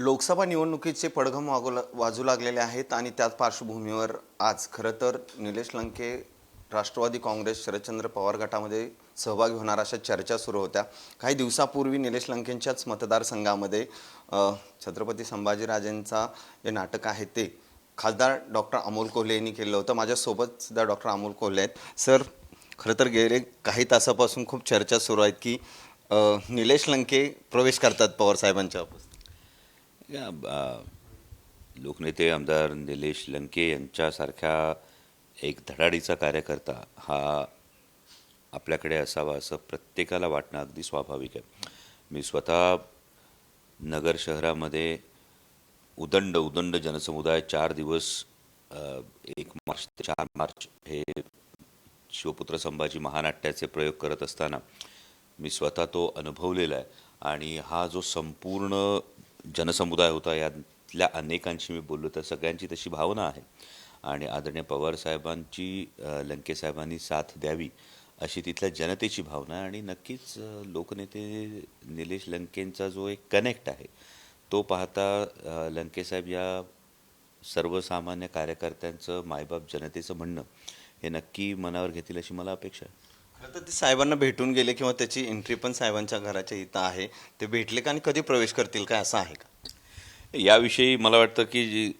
लोकसभा निवडणुकीचे पडघम वागू वाजू लागलेले आहेत आणि त्याच पार्श्वभूमीवर आज खरं तर निलेश लंके राष्ट्रवादी काँग्रेस शरदचंद्र पवार गटामध्ये सहभागी होणार अशा चर्चा सुरू होत्या. काही दिवसापूर्वी निलेश लंकेंच्याच मतदारसंघामध्ये छत्रपती संभाजीराजेंचा जे नाटक आहे ते खासदार डॉक्टर अमोल कोल्हे यांनी केलं होतं. माझ्यासोबत सुद्धा डॉक्टर अमोल कोल्हे आहेत. सर खरं तर गेले काही तासापासून खूप चर्चा सुरू आहेत की निलेश लंके प्रवेश करतात पवारसाहेबांच्या ऑफिस या लोकनेते आमदार निलेश लंके यांच्यासारख्या एक धडाडीचा कार्यकर्ता हा आपल्याकडे असावा असं प्रत्येकाला वाटणं अगदी स्वाभाविक आहे. मी स्वतः नगर शहरामध्ये उदंड उदंड जनसमुदाय चार दिवस एक मार्च ते चार मार्च हे शिवपुत्र संभाजी महानाट्याचे प्रयोग करत असताना मी स्वतः तो अनुभवलेला आहे. आणि हा जो संपूर्ण जनसमुदाय होता यातल्या अनेकांशी मी बोललो तर सगळ्यांची तशी भावना आहे. आणि आदरणीय पवार साहेबांची लंकेसाहेबांनी साथ द्यावी अशी तिथल्या जनतेची भावना आहे. आणि नक्कीच लोकनेते निलेश लंकेंचा जो एक कनेक्ट आहे तो पाहता लंकेसाहेब या सर्वसामान्य कार्यकर्त्यांचं मायबाप जनतेचं म्हणणं हे नक्की मनावर घेतील अशी मला अपेक्षा आहे. तर ते साहेबांना भेटून गेले किंवा त्याची एंट्री पण साहेबांच्या घराच्या इथं आहे. ते भेटले का आणि कधी प्रवेश करतील काय असं आहे का? याविषयी मला वाटतं की जी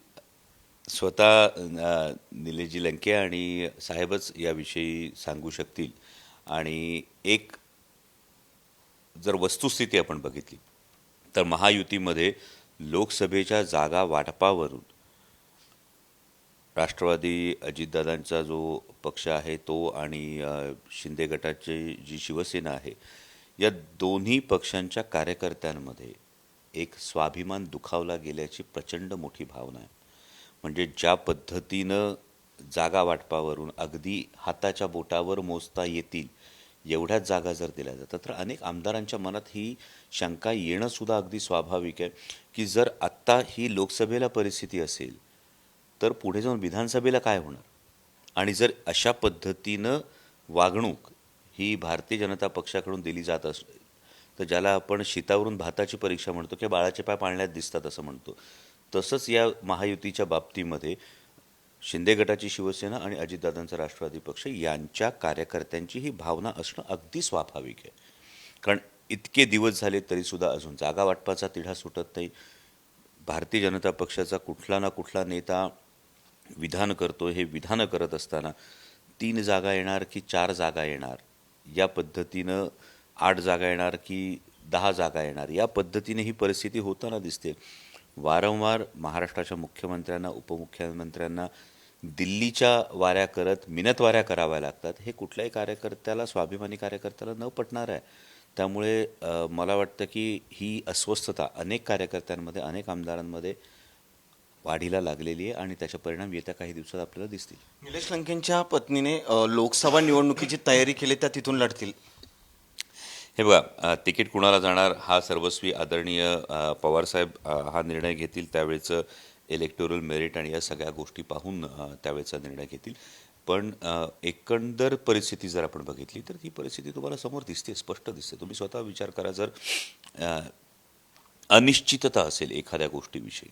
स्वतः अ, निलेशजी लंके आणि साहेबच याविषयी सांगू शकतील. आणि एक जर वस्तुस्थिती आपण बघितली तर महायुतीमध्ये लोकसभेच्या जागा वाटपावरून राष्ट्रवादी अजितदादांचा जो पक्ष आहे तो आणि शिंदे गटाची जी शिवसेना आहे या दोन्ही पक्षांच्या कार्यकर्त्यांमध्ये एक स्वाभिमान दुखावला गेल्याची प्रचंड मोठी भावना आहे. म्हणजे ज्या पद्धतीनं जागा वाटपावरून अगदी हाताच्या बोटावर मोजता येतील एवढ्याच जागा जर दिल्या जातात तर अनेक आमदारांच्या मनात ही शंका येणंसुद्धा अगदी स्वाभाविक आहे की जर आत्ता ही लोकसभेला परिस्थिती असेल तर पुढे जाऊन विधानसभेला काय होणार? आणि जर अशा पद्धतीनं वागणूक ही भारतीय जनता पक्षाकडून दिली जात अस तर ज्याला आपण शीतावरून भाताची परीक्षा म्हणतो किंवा बाळाचे पाय पाळण्यात दिसतात असं म्हणतो तसंच या महायुतीच्या बाबतीमध्ये शिंदे गटाची शिवसेना आणि अजितदादांचा राष्ट्रवादी पक्ष यांच्या कार्यकर्त्यांची ही भावना असणं अगदी स्वाभाविक आहे. कारण इतके दिवस झाले तरीसुद्धा अजून जागा वाटपाचा तिढा सुटत नाही. भारतीय जनता पक्षाचा कुठला ना कुठला नेता विधान करतो हे विधानं करत असताना तीन जागा येणार की चार जागा येणार? या पद्धतीनं आठ जागा येणार की दहा जागा येणार? या पद्धतीने ही परिस्थिती होताना दिसते. वारंवार महाराष्ट्राच्या मुख्यमंत्र्यांना उपमुख्यमंत्र्यांना दिल्लीच्या वाऱ्या करत मिनतवाऱ्या कराव्या लागतात. हे कुठल्याही कार्यकर्त्याला स्वाभिमानी कार्यकर्त्याला न पटणार आहे. त्यामुळे मला वाटतं की ही अस्वस्थता अनेक कार्यकर्त्यांमध्ये अनेक आमदारांमध्ये वाढीला लागलेली आहे आणि त्याचे परिणाम येत्या काही दिवसात आपल्याला दिसतील. निलेश लंकेंच्या पत्नीने अ, लोकसभा निवडणुकीची तयारी केली त्या तिथून लढतील. हे बघा अ, तिकीट कुणाला जाणार हा सर्वस्वी आदरणीय अ, पवारसाहेब अ, हा निर्णय घेतील. त्यावेळेचं इलेक्टोरल मेरिट आणि या सगळ्या गोष्टी पाहून अ, त्यावेळेचा निर्णय घेतील. पण अ, एकंदर परिस्थिती जर आपण बघितली तर ती परिस्थिती तुम्हाला समोर दिसते स्पष्ट दिसते. तुम्ही स्वतः विचार करा जर अ, अनिश्चितता असेल एखाद्या गोष्टीविषयी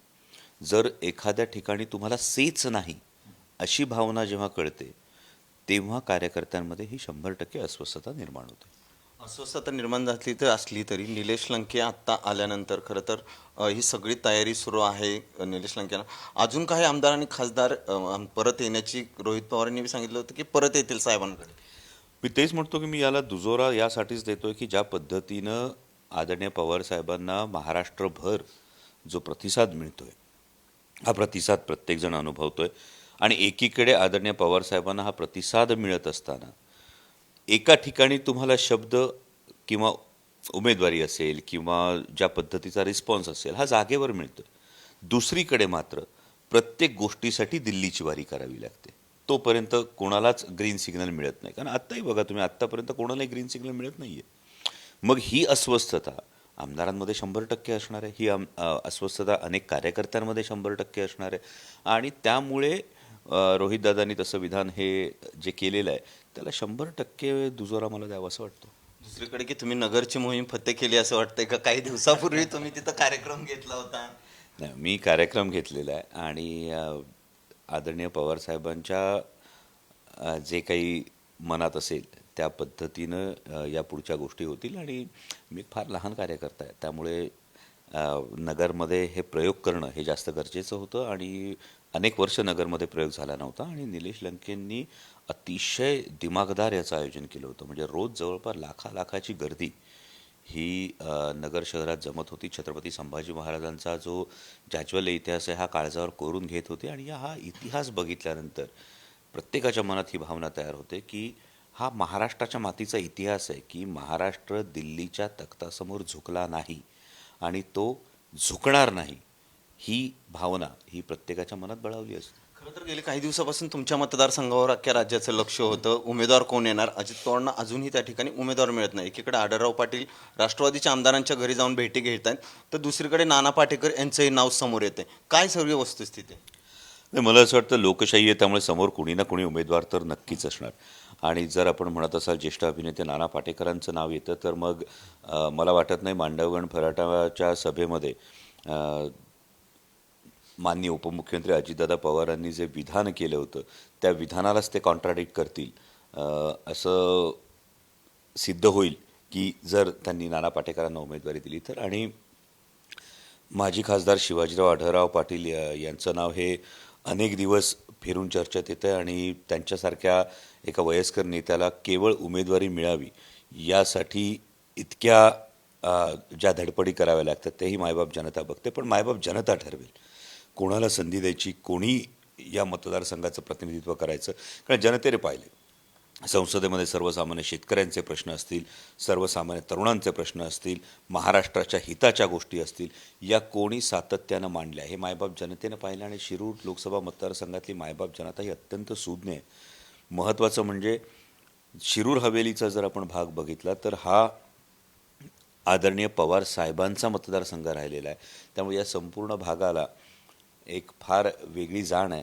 जर एखाद्या ठिकाणी तुम्हाला सेच नाही अशी भावना जेव्हा कळते तेव्हा कार्यकर्त्यांमध्ये ही शंभर टक्के अस्वस्थता निर्माण होते. अस्वस्थता निर्माण झाली तर असली तरी निलेश लंके आत्ता आल्यानंतर खरं तर ही सगळी तयारी सुरू आहे निलेश लंकेला. अजून काही आमदार आणि खासदार परत येण्याची रोहित पवारांनी सांगितलं होतं की परत येतील साहेबांकडे. मी तेच म्हणतो की मी याला दुजोरा यासाठीच देतोय की ज्या पद्धतीनं आदरणीय पवार साहेबांना महाराष्ट्रभर जो प्रतिसाद मिळतोय हा प्रतिसाद प्रत्येकजण अनुभवतोय. आणि एकीकडे आदरणीय पवारसाहेबांना हा प्रतिसाद मिळत असताना एका ठिकाणी तुम्हाला शब्द किंवा उमेदवारी असेल किंवा ज्या पद्धतीचा रिस्पॉन्स असेल हा जागेवर मिळतो दुसरीकडे मात्र प्रत्येक गोष्टीसाठी दिल्लीची वारी करावी लागते. तोपर्यंत कोणालाच ग्रीन सिग्नल मिळत नाही. कारण आत्ताही बघा तुम्ही आत्तापर्यंत कोणालाही ग्रीन सिग्नल मिळत नाही आहे मग ही अस्वस्थता आमदारांमध्ये शंभर टक्के असणार आहे. ही आम अस्वस्थता अनेक कार्यकर्त्यांमध्ये शंभर टक्के असणार आहे. आणि त्यामुळे रोहितदादांनी तसं विधान हे जे केलेलं आहे त्याला शंभर टक्के दुजोरा मला द्यावा असं वाटतं. दुसरीकडे की तुम्ही नगरची मोहीम फत्ते केली असं वाटतंय का? काही दिवसापूर्वी तुम्ही तिथं कार्यक्रम घेतला होता. नाही मी कार्यक्रम घेतलेला आहे आणि आदरणीय पवारसाहेबांच्या जे काही मनात असेल त्या पद्धतीनं या पुढच्या गोष्टी होतील आणि मी फार लहान कार्यकर्ता आहे. त्यामुळे नगरमध्ये हे प्रयोग करणं हे जास्त गरजेचं होतं आणि अनेक वर्ष नगरमध्ये प्रयोग झाला नव्हता आणि निलेश लंकेंनी अतिशय दिमागदार याचं आयोजन केलं होतं. म्हणजे रोज जवळपास लाखा लाखाची गर्दी ही नगर शहरात जमत होती. छत्रपती संभाजी महाराजांचा जो जाज्वल्य इतिहास आहे हा काळजावर कोरून घेत होते आणि या हा इतिहास बघितल्यानंतर प्रत्येकाच्या मनात ही भावना तयार होते की हा महाराष्ट्राच्या मातीचा इतिहास आहे की महाराष्ट्र दिल्लीच्या तख्तासमोर झुकला नाही आणि तो झुकणार नाही ही भावना ही प्रत्येकाच्या मनात बळावली असते. खरं तर गेले काही दिवसापासून तुमच्या मतदारसंघावर अख्ख्या राज्याचं लक्ष होतं. उमेदवार कोण येणार? अजित पवारांना अजूनही त्या ठिकाणी उमेदवार मिळत नाही. एकीकडे आढळराव पाटील राष्ट्रवादीच्या आमदारांच्या घरी जाऊन भेटी घेत आहेत. तर दुसरीकडे नाना पाटेकर यांचंही नाव समोर येते काय सर्व वस्तुस्थिती आहे? नाही मला असं वाटतं लोकशाही आहे त्यामुळे समोर कुणी ना कुणी उमेदवार तर नक्कीच असणार. आणि जर आपण म्हणत असाल ज्येष्ठ अभिनेते नाना पाटेकरांचं नाव येतं तर मग मला वाटत नाही मांडवगण फराटाच्या सभेमध्ये माननीय उपमुख्यमंत्री अजितदादा पवारांनी जे विधान केलं होतं त्या विधानालाच ते कॉन्ट्राडिक्ट करतील. असं सिद्ध होईल की जर त्यांनी नाना पाटेकरांना उमेदवारी दिली तर. आणि माजी खासदार शिवाजीराव आढळराव पाटील यांचं नाव हे अनेक दिवस फिरून चर्चेत येतं आणि त्यांच्यासारख्या एका वयस्कर नेत्याला केवळ उमेदवारी मिळावी यासाठी इतक्या ज्या धडपडी कराव्या लागतात तेही मायबाप जनता बघते. पण मायबाप जनता ठरवेल. कोणाला संधी द्यायची कोणी या मतदारसंघाचं प्रतिनिधित्व करायचं कारण जनतेने पाहिले. संसदेमध्ये सर्वसामान्य शेतकऱ्यांचे प्रश्न असतील सर्वसामान्य तरुणांचे प्रश्न असतील महाराष्ट्राच्या हिताच्या गोष्टी असतील या कोणी सातत्यानं मांडल्या हे मायबाप जनतेनं पाहिलं. आणि शिरूर लोकसभा मतदारसंघातली मायबाप जनता ही अत्यंत सुज्ञ आहे. महत्त्वाचं म्हणजे शिरूर हवेलीचा जर आपण भाग बघितला तर हा आदरणीय पवार साहेबांचा मतदारसंघ राहिलेला आहे. त्यामुळे या संपूर्ण भागाला एक फार वेगळी जाण आहे.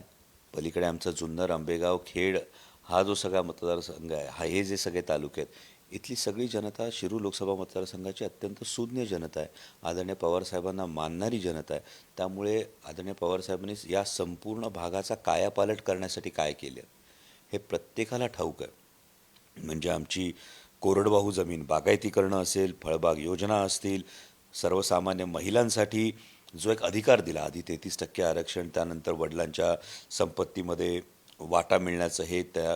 पलीकडे आमचं जुन्नर आंबेगाव खेड हा जो सगळा मतदारसंघ आहे हा हे जे सगळे तालुके आहेत इथली सगळी जनता शिरू लोकसभा मतदारसंघाची अत्यंत सुज्ञ जनता आहे. आदरणीय पवारसाहेबांना मानणारी जनता आहे. त्यामुळे आदरणीय पवारसाहेबांनी या संपूर्ण भागाचा कायापालट करण्यासाठी काय केलं? हे प्रत्येकाला ठाऊक आहे. म्हणजे आमची कोरडवाहू जमीन बागायती करणं असेल फळबाग योजना असतील सर्वसामान्य महिलांसाठी जो एक अधिकार दिला आधी तेहतीस टक्के आरक्षण त्यानंतर वडिलांच्या संपत्तीमध्ये वाटा मिळण्याचं हे त्या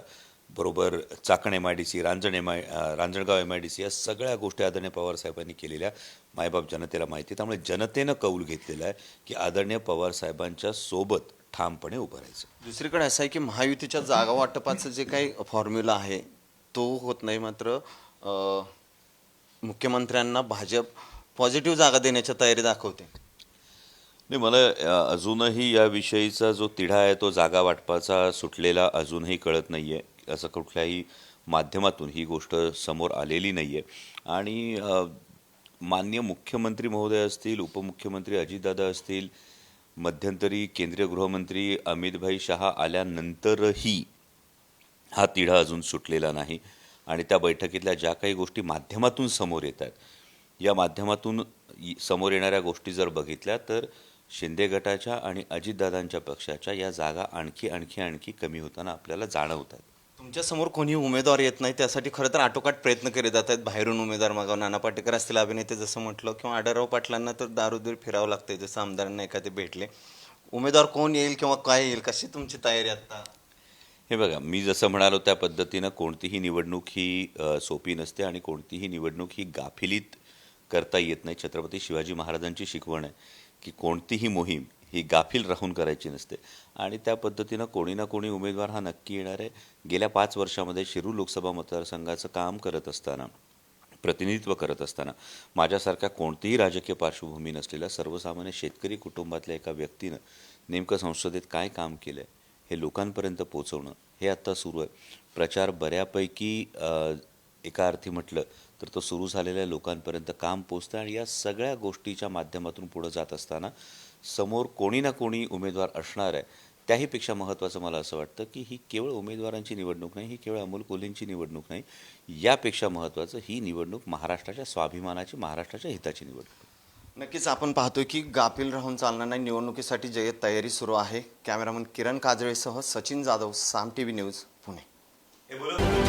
बरोबर Chakan M I D C Ranjan M I Ranjangaon M I D C या सगळ्या गोष्टी आदरणीय पवारसाहेबांनी केलेल्या. मायबाप जनतेला माहिती आहे. त्यामुळे जनतेनं कौल घेतलेला आहे की आदरणीय पवारसाहेबांच्या सोबत ठामपणे उभं राहायचं. दुसरीकडे असं आहे की महायुतीच्या जागा वाटपाचं जे काही फॉर्म्युला आहे तो होत नाही मात्र अं, मुख्यमंत्र्यांना भाजप पॉझिटिव्ह जागा देण्याच्या तयारी दाखवते. नाही मला अ, अजूनही याविषयीचा जो तिढा आहे तो जागा वाटपाचा सुटलेला अजूनही कळत नाही आहे असं कुठल्याही माध्यमातून ही गोष्ट समोर आलेली नाही आहे आणि अ, माननीय मुख्यमंत्री महोदय असतील उपमुख्यमंत्री अजितदादा असतील मध्यंतरी केंद्रीय गृहमंत्री अमितभाई शहा आल्यानंतरही हा तिढा अजून सुटलेला नाही. आणि त्या बैठकीतल्या ज्या काही गोष्टी माध्यमातून समोर येत आहेत या माध्यमातून समोर येणाऱ्या गोष्टी जर बघितल्या तर शिंदे गटाच्या आणि अजितदादांच्या पक्षाच्या या जागा आणखी आणखी आणखी कमी होताना आपल्याला जाणवतात आहेत समोर कोणी उमेदवार येत नाही त्यासाठी खरं तर आटोकाट प्रयत्न केले जात आहेत. बाहेरून उमेदवार मागावं नाना पाटेकर असतील अभिनेते जसं म्हटलं किंवा आढळराव पाटलांना तर दारूदूर फिरावं लागतंय जसं आमदारांना एखादे भेटले. उमेदवार कोण येईल किंवा काय येईल कशी तुमची तयारी आता? हे बघा मी जसं म्हणालो त्या पद्धतीनं कोणतीही निवडणूक ही सोपी नसते आणि कोणतीही निवडणूक ही गाफिलीत करता येत नाही. छत्रपती शिवाजी महाराजांची शिकवण आहे की कोणतीही मोहीम ही गाफील राहून करायची नसते. आणि त्या पद्धतीनं कोणी ना कोणी उमेदवार हा नक्की येणार आहे. गेल्या पाच वर्षामध्ये शिरूर लोकसभा मतदारसंघाचं काम करत असताना प्रतिनिधित्व करत असताना माझ्यासारख्या कोणतीही राजकीय पार्श्वभूमी नसलेल्या सर्वसामान्य शेतकरी कुटुंबातल्या एका व्यक्तीनं नेमकं संसदेत काय काम केलं आहे हे लोकांपर्यंत पोचवणं हे आत्ता सुरू आहे. प्रचार बऱ्यापैकी एका अर्थी म्हटलं तर तो सुरू झालेल्या लोकांपर्यंत काम पोचतं आणि या सगळ्या गोष्टीच्या माध्यमातून पुढं जात असताना समोर कोणी ना कोणी उमेदवार असणार आहे. त्याहीपेक्षा महत्त्वाचं मला असं वाटतं की ही केवळ उमेदवारांची निवडणूक नाही ही केवळ अमोल कोल्हेंची निवडणूक नाही यापेक्षा महत्त्वाचं ही निवडणूक महाराष्ट्राच्या स्वाभिमानाची महाराष्ट्राच्या हिताची निवडणूक. नक्कीच आपण पाहतोय की गाफील राहून चालणार नाही. निवडणुकीसाठी जय्यत तयारी सुरू आहे. Cameraman Kiran काजळेसह Sachin Jadhav Saam T V news Pune.